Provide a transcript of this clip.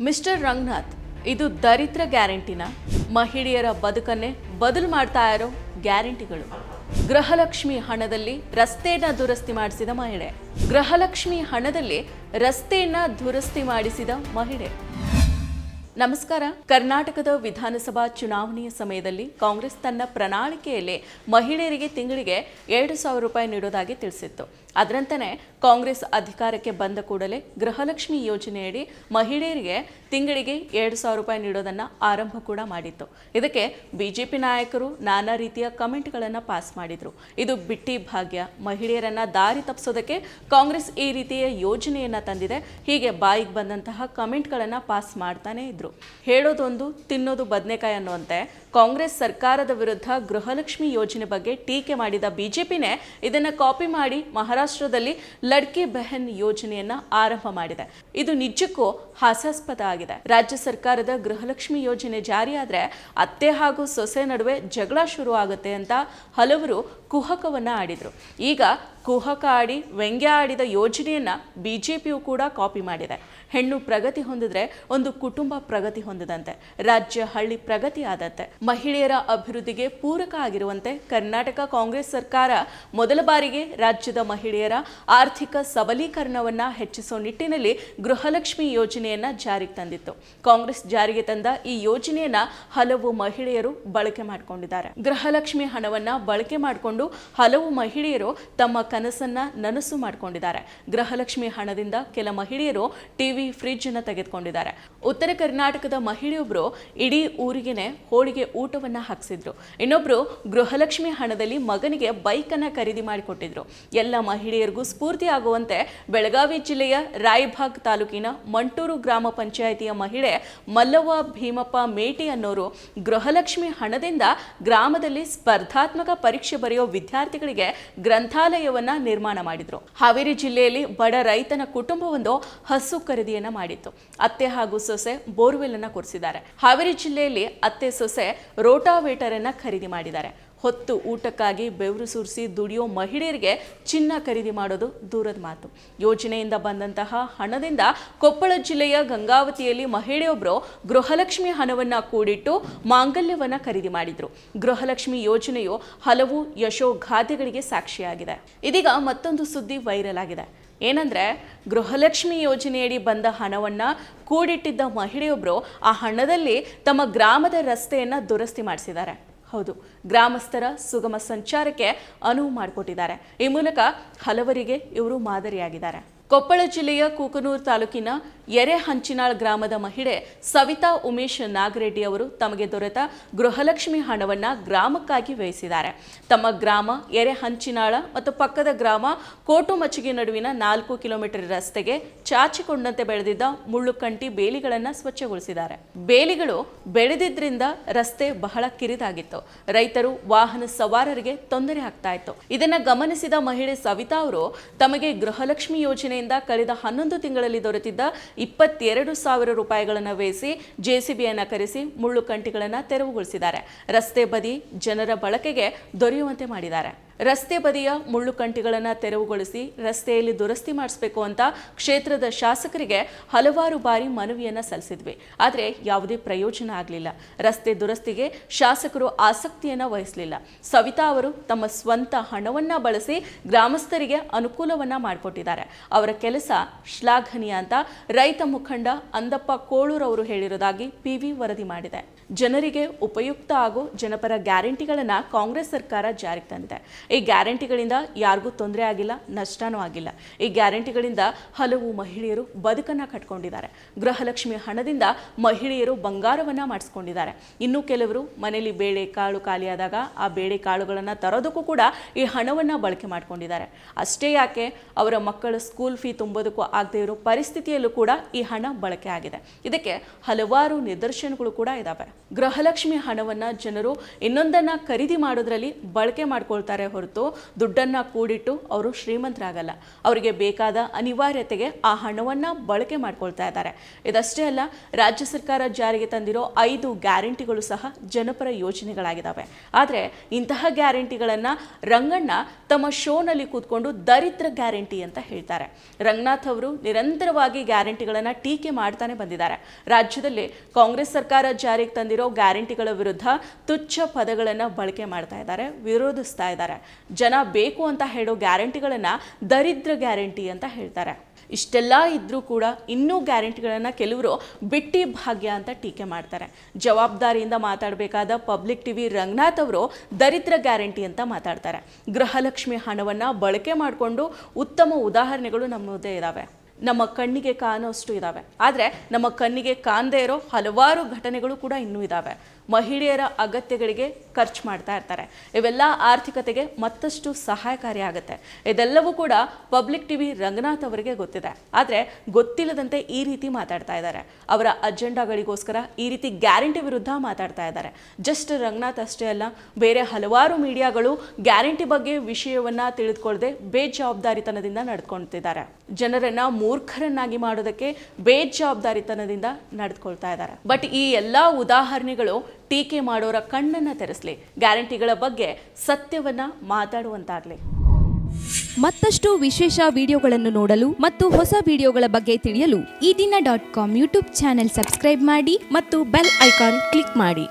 Mister Ranganath, ಇದು ದರಿದ್ರ ಗ್ಯಾರಂಟಿನ? ಮಹಿಳೆಯರ ಬದುಕನ್ನೇ ಬದಲು ಮಾಡ್ತಾ ಇರೋ ಗ್ಯಾರಂಟಿಗಳು. ಗೃಹಲಕ್ಷ್ಮಿ ಹಣದಲ್ಲಿ ರಸ್ತೆಯನ್ನ ದುರಸ್ತಿ ಮಾಡಿಸಿದ ಮಹಿಳೆ. ಗೃಹಲಕ್ಷ್ಮಿ ಹಣದಲ್ಲಿ ರಸ್ತೆಯನ್ನ ದುರಸ್ತಿ ಮಾಡಿಸಿದ ಮಹಿಳೆ. ನಮಸ್ಕಾರ. ಕರ್ನಾಟಕದ ವಿಧಾನಸಭಾ ಚುನಾವಣೆಯ ಸಮಯದಲ್ಲಿ ಕಾಂಗ್ರೆಸ್ ತನ್ನ ಪ್ರಣಾಳಿಕೆಯಲ್ಲಿ ಮಹಿಳೆಯರಿಗೆ ತಿಂಗಳಿಗೆ ಎರಡು ಸಾವಿರ ರೂಪಾಯಿ ನೀಡೋದಾಗಿ ತಿಳಿಸಿತ್ತು. ಅದರಂತೆಯೇ ಕಾಂಗ್ರೆಸ್ ಅಧಿಕಾರಕ್ಕೆ ಬಂದ ಕೂಡಲೇ ಗೃಹಲಕ್ಷ್ಮಿ ಯೋಜನೆಯಡಿ ಮಹಿಳೆಯರಿಗೆ ತಿಂಗಳಿಗೆ ಎರಡು ಸಾವಿರ ರೂಪಾಯಿ ನೀಡೋದನ್ನು ಆರಂಭ ಕೂಡ ಮಾಡಿತ್ತು. ಇದಕ್ಕೆ ಬಿಜೆಪಿ ನಾಯಕರು ನಾನಾ ರೀತಿಯ ಕಮೆಂಟ್ಗಳನ್ನು ಪಾಸ್ ಮಾಡಿದ್ರು. ಇದು ಬಿಟ್ಟಿ ಭಾಗ್ಯ. ಮಹಿಳೆಯರನ್ನು ದಾರಿ ತಪ್ಪಿಸೋದಕ್ಕೆ ಕಾಂಗ್ರೆಸ್ ಈ ರೀತಿಯ ಯೋಜನೆಯನ್ನು ತಂದಿದೆ. ಹೀಗೆ ಬಾಯಿಗೆ ಬಂದಂತಹ ಕಮೆಂಟ್ಗಳನ್ನು ಪಾಸ್ ಮಾಡ್ತಾನೆ ಇದ್ರು. ಹೇಳೋದೊಂದು, ತಿನ್ನೋದು ಬದನೆಕಾಯಿ ಅನ್ನುವಂತೆ. ಕಾಂಗ್ರೆಸ್ ಸರ್ಕಾರದ ವಿರುದ್ಧ ಗೃಹಲಕ್ಷ್ಮಿ ಯೋಜನೆ ಬಗ್ಗೆ ಟೀಕೆ ಮಾಡಿದ ಬಿಜೆಪಿನೇ ಇದನ್ನ ಕಾಪಿ ಮಾಡಿ ಮಹಾರಾಷ್ಟ್ರದಲ್ಲಿ ಲಡ್ಕಿ ಬೆಹನ್ ಯೋಜನೆಯನ್ನ ಆರಂಭ ಮಾಡಿದೆ. ಇದು ನಿಜಕ್ಕೂ ಹಾಸ್ಯಾಸ್ಪದ ಆಗಿದೆ. ರಾಜ್ಯ ಸರ್ಕಾರದ ಗೃಹಲಕ್ಷ್ಮಿ ಯೋಜನೆ ಜಾರಿಯಾದರೆ ಅತ್ತೆ ಹಾಗೂ ಸೊಸೆ ನಡುವೆ ಜಗಳ ಶುರು ಆಗುತ್ತೆ ಅಂತ ಹಲವರು ಕುಹಕವನ್ನ ಆಡಿದರು. ಈಗ ಕುಹಕ ಆಡಿ ವ್ಯಂಗ್ಯ ಆಡಿದ ಯೋಜನೆಯನ್ನ ಪಿಯು ಕೂಡ ಕಾಪಿ ಮಾಡಿದೆ. ಹೆಣ್ಣು ಪ್ರಗತಿ ಹೊಂದಿದ್ರೆ ಒಂದು ಕುಟುಂಬ ಪ್ರಗತಿ ಹೊಂದಿದಂತೆ, ರಾಜ್ಯ ಹಳ್ಳಿ ಪ್ರಗತಿ ಆದಂತೆ, ಮಹಿಳೆಯರ ಅಭಿವೃದ್ಧಿಗೆ ಪೂರಕ ಆಗಿರುವಂತೆ ಕರ್ನಾಟಕ ಕಾಂಗ್ರೆಸ್ ಸರ್ಕಾರ ಮೊದಲ ಬಾರಿಗೆ ರಾಜ್ಯದ ಮಹಿಳೆಯರ ಆರ್ಥಿಕ ಸಬಲೀಕರಣವನ್ನು ಹೆಚ್ಚಿಸುವ ನಿಟ್ಟಿನಲ್ಲಿ ಗೃಹಲಕ್ಷ್ಮಿ ಯೋಜನೆಯನ್ನ ಜಾರಿಗೆ ತಂದಿತ್ತು. ಕಾಂಗ್ರೆಸ್ ಜಾರಿಗೆ ತಂದ ಈ ಯೋಜನೆಯನ್ನ ಹಲವು ಮಹಿಳೆಯರು ಬಳಕೆ ಮಾಡಿಕೊಂಡಿದ್ದಾರೆ. ಗೃಹಲಕ್ಷ್ಮಿ ಹಣವನ್ನ ಬಳಕೆ ಮಾಡಿಕೊಂಡು ಹಲವು ಮಹಿಳೆಯರು ತಮ್ಮ ಕನಸನ್ನ ನನಸು ಮಾಡಿಕೊಂಡಿದ್ದಾರೆ. ಗೃಹಲಕ್ಷ್ಮಿ ಹಣದಿಂದ ಕೆಲ ಮಹಿಳೆಯರು ಟಿವಿ ಫ್ರಿಡ್ಜ್ ಅನ್ನ ತೆಗೆದುಕೊಂಡಿದ್ದಾರೆ. ಉತ್ತರ ಕರ್ನಾಟಕದ ಮಹಿಳೆಯೊಬ್ಬರು ಇಡೀ ಊರಿಗೆನೆ ಹೋಳಿಗೆ ಊಟವನ್ನ ಹಾಕ್ಸಿದ್ರು. ಇನ್ನೊಬ್ರು ಗೃಹಲಕ್ಷ್ಮಿ ಹಣದಲ್ಲಿ ಮಗನಿಗೆ ಬೈಕ್ ಅನ್ನ ಖರೀದಿ ಮಾಡಿಕೊಟ್ಟಿದ್ರು ಎಲ್ಲ ಮಹಿಳೆಯರಿಗೂ ಸ್ಫೂರ್ತಿ ಆಗುವಂತೆ ಬೆಳಗಾವಿ ಜಿಲ್ಲೆಯ ರಾಯಭಾಗ್ ತಾಲೂಕಿನ ಮಂಟೂರು ಗ್ರಾಮ ಪಂಚಾಯಿತಿಯ ಮಹಿಳೆ ಮಲ್ಲವ್ವ ಭೀಮಪ್ಪ ಮೇಟಿ ಅನ್ನೋರು ಗೃಹಲಕ್ಷ್ಮಿ ಹಣದಿಂದ ಗ್ರಾಮದಲ್ಲಿ ಸ್ಪರ್ಧಾತ್ಮಕ ಪರೀಕ್ಷೆ ಬರೆಯೋ ವಿದ್ಯಾರ್ಥಿಗಳಿಗೆ ಗ್ರಂಥಾಲಯವನ್ನ ನಿರ್ಮಾಣ ಮಾಡಿದ್ರು. ಹಾವೇರಿ ಜಿಲ್ಲೆಯಲ್ಲಿ ಬಡ ರೈತನ ಕುಟುಂಬವೊಂದು ಹಸು ಖರೀದಿಯನ್ನ ಮಾಡಿತ್ತು. ಅತ್ತೆ ಹಾಗೂ ಸೊಸೆ ಬೋರ್ವೆಲ್ ಅನ್ನ ಕೊರೆಸಿದ್ದಾರೆ. ಹಾವೇರಿ ಜಿಲ್ಲೆಯಲ್ಲಿ ಅತ್ತೆ ಸೊಸೆ ರೋಟಾವೇಟರ್ ಅನ್ನ ಖರೀದಿ ಮಾಡಿದ್ದಾರೆ. ಹೊತ್ತು ಊಟಕ್ಕಾಗಿ ಬೆವರು ಸುರಿಸಿ ದುಡಿಯೋ ಮಹಿಳೆಯರಿಗೆ ಚಿನ್ನ ಖರೀದಿ ಮಾಡೋದು ದೂರದ ಮಾತು. ಯೋಜನೆಯಿಂದ ಬಂದಂತಹ ಹಣದಿಂದ ಕೊಪ್ಪಳ ಜಿಲ್ಲೆಯ ಗಂಗಾವತಿಯಲ್ಲಿ ಮಹಿಳೆಯೊಬ್ಬರು ಗೃಹಲಕ್ಷ್ಮಿ ಹಣವನ್ನ ಕೂಡಿಟ್ಟು ಮಾಂಗಲ್ಯವನ್ನ ಖರೀದಿ ಮಾಡಿದ್ರು. ಗೃಹಲಕ್ಷ್ಮಿ ಯೋಜನೆಯು ಹಲವು ಯಶೋಗಾಥೆಗಳಿಗೆ ಸಾಕ್ಷಿಯಾಗಿದೆ. ಇದೀಗ ಮತ್ತೊಂದು ಸುದ್ದಿ ವೈರಲ್ ಆಗಿದೆ. ಏನಂದ್ರೆ, ಗೃಹಲಕ್ಷ್ಮಿ ಯೋಜನೆಯಡಿ ಬಂದ ಹಣವನ್ನ ಕೂಡಿಟ್ಟಿದ್ದ ಮಹಿಳೆಯೊಬ್ಬರು ಆ ಹಣದಲ್ಲಿ ತಮ್ಮ ಗ್ರಾಮದ ರಸ್ತೆಯನ್ನ ದುರಸ್ತಿ ಮಾಡಿಸಿದ್ದಾರೆ. ಹೌದು. ಗ್ರಾಮಸ್ಥರ ಸುಗಮ ಸಂಚಾರಕ್ಕೆ ಅನುವು ಮಾಡಿಕೊಟ್ಟಿದ್ದಾರೆ. ಈ ಮೂಲಕ ಹಲವರಿಗೆ ಇವರು ಮಾದರಿಯಾಗಿದ್ದಾರೆ. ಕೊಪ್ಪಳ ಜಿಲ್ಲೆಯ ಕೂಕನೂರು ತಾಲೂಕಿನ ಎರೆಹಂಚಿನಾಳ್ ಗ್ರಾಮದ ಮಹಿಳೆ ಸವಿತಾ ಉಮೇಶ್ ನಾಗರೆಡ್ಡಿ ಅವರು ತಮಗೆ ದೊರೆತ ಗೃಹಲಕ್ಷ್ಮಿ ಹಣವನ್ನ ಗ್ರಾಮಕ್ಕಾಗಿ ವ್ಯಯಿಸಿದ್ದಾರೆ. ತಮ್ಮ ಗ್ರಾಮ ಎರೆಹಂಚಿನಾಳ ಮತ್ತು ಪಕ್ಕದ ಗ್ರಾಮ ಕೋಟುಮಚ್ಚಿಗೆ ನಡುವಿನ ನಾಲ್ಕು ಕಿಲೋಮೀಟರ್ ರಸ್ತೆಗೆ ಚಾಚಿಕೊಂಡಂತೆ ಬೆಳೆದಿದ್ದ ಮುಳ್ಳುಕಂಟಿ ಬೇಲಿಗಳನ್ನು ಸ್ವಚ್ಛಗೊಳಿಸಿದ್ದಾರೆ. ಬೇಲಿಗಳು ಬೆಳೆದಿದ್ದರಿಂದ ರಸ್ತೆ ಬಹಳ ಕಿರಿದಾಗಿತ್ತು. ರೈತರು ವಾಹನ ಸವಾರರಿಗೆ ತೊಂದರೆ ಆಗ್ತಾ ಇತ್ತು. ಇದನ್ನ ಗಮನಿಸಿದ ಮಹಿಳೆ ಸವಿತಾ ಅವರು, ತಮಗೆ ಗೃಹಲಕ್ಷ್ಮಿ ಯೋಜನೆಯಿಂದ ಕಳೆದ ಹನ್ನೊಂದು ತಿಂಗಳಲ್ಲಿ ದೊರೆತಿದ್ದ ಇಪ್ಪತ್ತೆರಡು ಸಾವಿರ ರೂಪಾಯಿಗಳನ್ನು ವ್ಯಯಿಸಿ ಜೆಸಿಬಿಯನ್ನು ಕರೆಸಿ ಮುಳ್ಳು ಕಂಟಿಗಳನ್ನು ತೆರವುಗೊಳಿಸಿದ್ದಾರೆ. ರಸ್ತೆ ಬದಿ ಜನರ ಬಳಕೆಗೆ ದೊರೆಯುವಂತೆ ಮಾಡಿದ್ದಾರೆ. ರಸ್ತೆ ಬದಿಯ ಮುಳ್ಳು ಕಂಟಿಗಳನ್ನು ತೆರವುಗೊಳಿಸಿ ರಸ್ತೆಯಲ್ಲಿ ದುರಸ್ತಿ ಮಾಡಿಸಬೇಕು ಅಂತ ಕ್ಷೇತ್ರದ ಶಾಸಕರಿಗೆ ಹಲವಾರು ಬಾರಿ ಮನವಿಯನ್ನು ಸಲ್ಲಿಸಿದ್ವಿ. ಆದರೆ ಯಾವುದೇ ಪ್ರಯೋಜನ ಆಗಲಿಲ್ಲ. ರಸ್ತೆ ದುರಸ್ತಿಗೆ ಶಾಸಕರು ಆಸಕ್ತಿಯನ್ನು ವಹಿಸಲಿಲ್ಲ. ಸವಿತಾ ಅವರು ತಮ್ಮ ಸ್ವಂತ ಹಣವನ್ನು ಬಳಸಿ ಗ್ರಾಮಸ್ಥರಿಗೆ ಅನುಕೂಲವನ್ನು ಮಾಡಿಕೊಟ್ಟಿದ್ದಾರೆ. ಅವರ ಕೆಲಸ ಶ್ಲಾಘನೀಯ ಅಂತ ರೈತ ಮುಖಂಡ ಅಂದಪ್ಪ ಕೋಳೂರ್ ಅವರು ಹೇಳಿರೋದಾಗಿ ಪಿವಿ ವರದಿ ಮಾಡಿದೆ. ಜನರಿಗೆ ಉಪಯುಕ್ತ ಹಾಗೂ ಜನಪರ ಗ್ಯಾರಂಟಿಗಳನ್ನು ಕಾಂಗ್ರೆಸ್ ಸರ್ಕಾರ ಜಾರಿಗೆ ತಂದಿದೆ. ಈ ಗ್ಯಾರಂಟಿಗಳಿಂದ ಯಾರಿಗೂ ತೊಂದರೆ ಆಗಿಲ್ಲ, ನಷ್ಟನೂ ಆಗಿಲ್ಲ. ಈ ಗ್ಯಾರಂಟಿಗಳಿಂದ ಹಲವು ಮಹಿಳೆಯರು ಬದುಕನ್ನು ಕಟ್ಕೊಂಡಿದ್ದಾರೆ. ಗೃಹಲಕ್ಷ್ಮಿ ಹಣದಿಂದ ಮಹಿಳೆಯರು ಬಂಗಾರವನ್ನು ಮಾಡಿಸ್ಕೊಂಡಿದ್ದಾರೆ. ಇನ್ನು ಕೆಲವರು ಮನೆಯಲ್ಲಿ ಬೇಳೆ ಕಾಳು ಖಾಲಿಯಾದಾಗ ಆ ಬೇಳೆ ಕಾಳುಗಳನ್ನು ತರೋದಕ್ಕೂ ಕೂಡ ಈ ಹಣವನ್ನು ಬಳಕೆ ಮಾಡ್ಕೊಂಡಿದ್ದಾರೆ. ಅಷ್ಟೇ ಯಾಕೆ, ಅವರ ಮಕ್ಕಳ ಸ್ಕೂಲ್ ಫೀ ತುಂಬೋದಕ್ಕೂ ಆಗದೇ ಇರೋ ಪರಿಸ್ಥಿತಿಯಲ್ಲೂ ಕೂಡ ಈ ಹಣ ಬಳಕೆ ಆಗಿದೆ. ಇದಕ್ಕೆ ಹಲವಾರು ನಿದರ್ಶನಗಳು ಕೂಡ ಇದ್ದಾವೆ ಗೃಹಲಕ್ಷ್ಮಿ ಹಣವನ್ನು ಜನರು ಇನ್ನೊಂದನ್ನು ಖರೀದಿ ಮಾಡೋದ್ರಲ್ಲಿ ಬಳಕೆ ಮಾಡ್ಕೊಳ್ತಾರೆ ಹೊರತು ದುಡ್ಡನ್ನು ಕೂಡಿಟ್ಟು ಅವರು ಶ್ರೀಮಂತರಾಗಲ್ಲ. ಅವರಿಗೆ ಬೇಕಾದ ಅನಿವಾರ್ಯತೆಗೆ ಆ ಹಣವನ್ನು ಬಳಕೆ ಮಾಡ್ಕೊಳ್ತಾ ಇದ್ದಾರೆ. ಇದಷ್ಟೇ ಅಲ್ಲ, ರಾಜ್ಯ ಸರ್ಕಾರ ಜಾರಿಗೆ ತಂದಿರೋ ಐದು ಗ್ಯಾರಂಟಿಗಳು ಸಹ ಜನಪರ ಯೋಜನೆಗಳಾಗಿದ್ದಾವೆ ಆದರೆ ಇಂತಹ ಗ್ಯಾರಂಟಿಗಳನ್ನು ರಂಗಣ್ಣ ತಮ್ಮ ಶೋನಲ್ಲಿ ಕೂತ್ಕೊಂಡು ದರಿದ್ರ ಗ್ಯಾರಂಟಿ ಅಂತ ಹೇಳ್ತಾರೆ. ರಂಗನಾಥ್ ಅವರು ನಿರಂತರವಾಗಿ ಗ್ಯಾರಂಟಿಗಳನ್ನು ಟೀಕೆ ಮಾಡ್ತಾನೆ ಬಂದಿದ್ದಾರೆ. ರಾಜ್ಯದಲ್ಲಿ ಕಾಂಗ್ರೆಸ್ ಸರ್ಕಾರ ಜಾರಿಗೆ ತಂದಿರೋ ಗ್ಯಾರಂಟಿಗಳ ವಿರುದ್ಧ ತುಚ್ಛ ಪದಗಳನ್ನು ಬಳಕೆ ಮಾಡ್ತಾ ಇದ್ದಾರೆ, ವಿರೋಧಿಸ್ತಾ ಇದ್ದಾರೆ. ಜನ ಬೇಕು ಅಂತ ಹೇಳೋ ಗ್ಯಾರಂಟಿಗಳನ್ನು ದರಿದ್ರ ಗ್ಯಾರಂಟಿ ಅಂತ ಹೇಳ್ತಾರೆ. ಇಷ್ಟೆಲ್ಲ ಇದ್ದರೂ ಕೂಡ ಇನ್ನೂ ಗ್ಯಾರಂಟಿಗಳನ್ನು ಕೆಲವರು ಬಿಟ್ಟಿ ಭಾಗ್ಯ ಅಂತ ಟೀಕೆ ಮಾಡ್ತಾರೆ. ಜವಾಬ್ದಾರಿಯಿಂದ ಮಾತಾಡಬೇಕಾದ ಪಬ್ಲಿಕ್ ಟಿ ವಿ ರಂಗನಾಥ್ ಅವರು ದರಿದ್ರ ಗ್ಯಾರಂಟಿ ಅಂತ ಮಾತಾಡ್ತಾರೆ. ಗೃಹಲಕ್ಷ್ಮಿ ಹಣವನ್ನು ಬಳಕೆ ಮಾಡಿಕೊಂಡು ಉತ್ತಮ ಉದಾಹರಣೆಗಳು ನಮ್ಮದೇ ಮುಂದೆ ಇದ್ದಾವೆ ನಮ್ಮ ಕಣ್ಣಿಗೆ ಕಾಣೋಷ್ಟು ಇದ್ದಾವೆ ಆದರೆ ನಮ್ಮ ಕಣ್ಣಿಗೆ ಕಾಣದೇ ಇರೋ ಹಲವಾರು ಘಟನೆಗಳು ಕೂಡ ಇನ್ನೂ ಇದ್ದಾವೆ ಮಹಿಳೆಯರ ಅಗತ್ಯಗಳಿಗೆ ಖರ್ಚು ಮಾಡ್ತಾ ಇರ್ತಾರೆ. ಇವೆಲ್ಲ ಆರ್ಥಿಕತೆಗೆ ಮತ್ತಷ್ಟು ಸಹಾಯಕಾರಿ ಆಗುತ್ತೆ. ಇದೆಲ್ಲವೂ ಕೂಡ ಪಬ್ಲಿಕ್ ಟಿವಿ ರಂಗನಾಥ್ ಅವರಿಗೆ ಗೊತ್ತಿದೆ. ಆದರೆ ಗೊತ್ತಿಲ್ಲದಂತೆ ಈ ರೀತಿ ಮಾತಾಡ್ತಾ ಇದ್ದಾರೆ. ಅವರ ಅಜೆಂಡಾಗಳಿಗೋಸ್ಕರ ಈ ರೀತಿ ಗ್ಯಾರಂಟಿ ವಿರುದ್ಧ ಮಾತಾಡ್ತಾ ಇದ್ದಾರೆ. ಜಸ್ಟ್ ರಂಗನಾಥ್ ಅಷ್ಟೇ ಅಲ್ಲ, ಬೇರೆ ಹಲವಾರು ಮೀಡಿಯಾಗಳು ಗ್ಯಾರಂಟಿ ಬಗ್ಗೆ ವಿಷಯವನ್ನ ತಿಳಿದುಕೊಳ್ಳದೆ ಬೇಜವಾಬ್ದಾರಿತನದಿಂದ ನಡ್ಕೊಳ್ತಿದ್ದಾರೆ. ಜನರನ್ನ ಮೂರ್ಖರನ್ನಾಗಿ ಮಾಡೋದಕ್ಕೆ ಬೇಜವಾಬ್ದಾರಿತನದಿಂದ ನಡೆದುಕೊಳ್ತಾ ಇದ್ದಾರೆ. ಬಟ್ ಈ ಎಲ್ಲಾ ಉದಾಹರಣೆಗಳು ಟೀಕೆ ಮಾಡೋರ ಕಣ್ಣನ್ನ ತೆರೆಸಲಿ. ಗ್ಯಾರಂಟಿಗಳ ಬಗ್ಗೆ ಸತ್ಯವನ್ನ ಮಾತಾಡುವಂತಾಗ್ಲಿ. ಮತ್ತಷ್ಟು ವಿಶೇಷ ವಿಡಿಯೋಗಳನ್ನು ನೋಡಲು ಮತ್ತು ಹೊಸ ವಿಡಿಯೋಗಳ ಬಗ್ಗೆ ತಿಳಿಯಲು Ee Dina dot com YouTube channel subscribe ಮಾಡಿ ಮತ್ತು ಬೆಲ್ ಐಕಾನ್ ಕ್ಲಿಕ್ ಮಾಡಿ.